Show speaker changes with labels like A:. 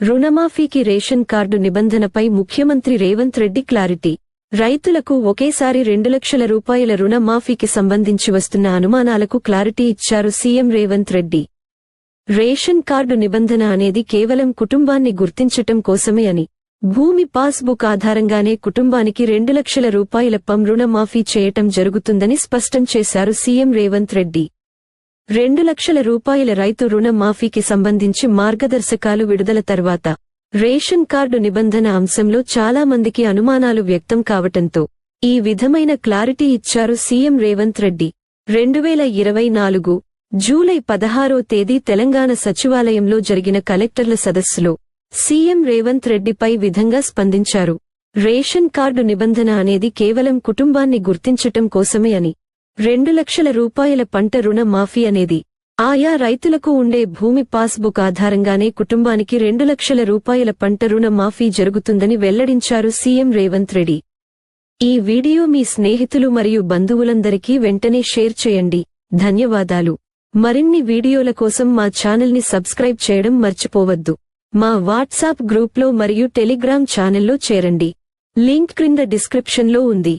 A: రుణమాఫీకి ration card నిబంధనపై ముఖ్యమంత్రి Revanth Reddy clarity. రైతులకు ఒకేసారి రెండు లక్షల రూపాయల రుణమాఫీకి సంబంధించి వస్తున్న అనుమానాలకు క్లారిటీ ఇచ్చారు CM Revanth Reddy. Ration card నిబంధన అనేది కేవలం కుటుంబాన్ని గుర్తించటం కోసమే అని. భూమి పాస్బుక్ ఆధారంగానే కుటుంబానికి రెండు లక్షల రూపాయల పం రుణమాఫీ చేయటం జరుగుతుందని స్పష్టం చేశారు సీఎం రేవంత్ రెడ్డి. రెండు లక్షల రూపాయల రైతు రుణ మాఫీకి సంబంధించి మార్గదర్శకాలు విడుదల తర్వాత రేషన్ కార్డు నిబంధన అంశంలో చాలా మందికి అనుమానాలు వ్యక్తం కావటంతో ఈ విధమైన క్లారిటీ ఇచ్చారు సీఎం రేవంత్ రెడ్డి. రెండువేల ఇరవై నాలుగు జూలై పదహారో తేదీ తెలంగాణ సచివాలయంలో జరిగిన కలెక్టర్ల సదస్సులో సీఎం రేవంత్ రెడ్డిపై విధంగా స్పందించారు. రేషన్ కార్డు నిబంధన అనేది కేవలం కుటుంబాన్ని గుర్తించటం కోసమే అని రెండు లక్షల రూపాయల పంట రుణ మాఫీ అనేది ఆయా రైతులకు ఉండే భూమి పాస్బుక్ ఆధారంగానే కుటుంబానికి రెండు లక్షల రూపాయల పంట రుణ మాఫీ జరుగుతుందని వెల్లడించారు సీఎం రేవంత్ రెడ్డి. ఈ వీడియో మీ స్నేహితులు మరియు బంధువులందరికీ వెంటనే షేర్ చేయండి. ధన్యవాదాలు. మరిన్ని వీడియోల కోసం మా ఛానల్ని సబ్స్క్రైబ్ చేయడం మర్చిపోవద్దు. మా వాట్సాప్ గ్రూప్లో మరియు టెలిగ్రామ్ ఛానల్లో చేరండి. లింక్ క్రింద డిస్క్రిప్షన్లో ఉంది.